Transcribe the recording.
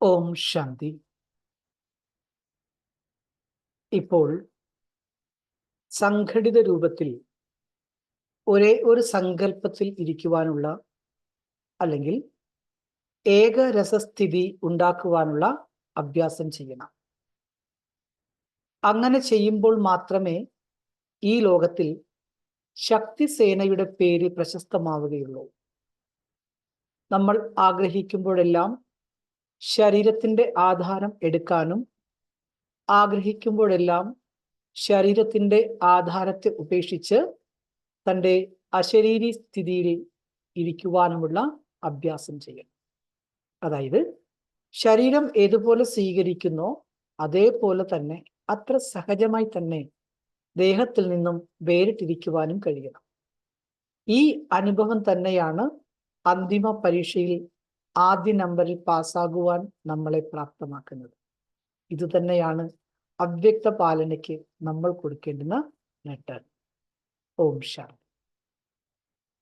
ഓം ശാന്തി. ഇപ്പോൾ സംഘടിത രൂപത്തിൽ ഒരേ ഒരു സങ്കല്പത്തിൽ ഇരിക്കുവാനുള്ള അല്ലെങ്കിൽ ഏകരസസ്ഥിതി ഉണ്ടാക്കുവാനുള്ള അഭ്യാസം ചെയ്യണം. അങ്ങനെ ചെയ്യുമ്പോൾ മാത്രമേ ഈ ലോകത്തിൽ ശക്തിസേനയുടെ പേര് പ്രശസ്തമാവുകയുള്ളൂ. നമ്മൾ ആഗ്രഹിക്കുമ്പോഴെല്ലാം ശരീരത്തിന്റെ ആധാരം എടുക്കാനും ആഗ്രഹിക്കുമ്പോഴെല്ലാം ശരീരത്തിന്റെ ആധാരത്തെ ഉപേക്ഷിച്ച് തന്റെ അശരീരി സ്ഥിതിയിൽ ഇരിക്കുവാനുമുള്ള അഭ്യാസം ചെയ്യണം. അതായത് ശരീരം ഏതുപോലെ സ്വീകരിക്കുന്നോ അതേപോലെ തന്നെ അത്ര സഹജമായി തന്നെ ദേഹത്തിൽ നിന്നും വേറിട്ടിരിക്കുവാനും കഴിയണം. ഈ അനുഭവം തന്നെയാണ് അന്തിമ പരീക്ഷയിൽ ആദ്യ നമ്പറിൽ പാസ്സാകുവാൻ നമ്മളെ പ്രാപ്തമാക്കുന്നത്. ഇതുതന്നെയാണ് അവ്യക്ത പാലനയ്ക്ക് നമ്മൾ കൊടുക്കേണ്ടുന്ന ലെറ്റർ ഓം ശാന്തി.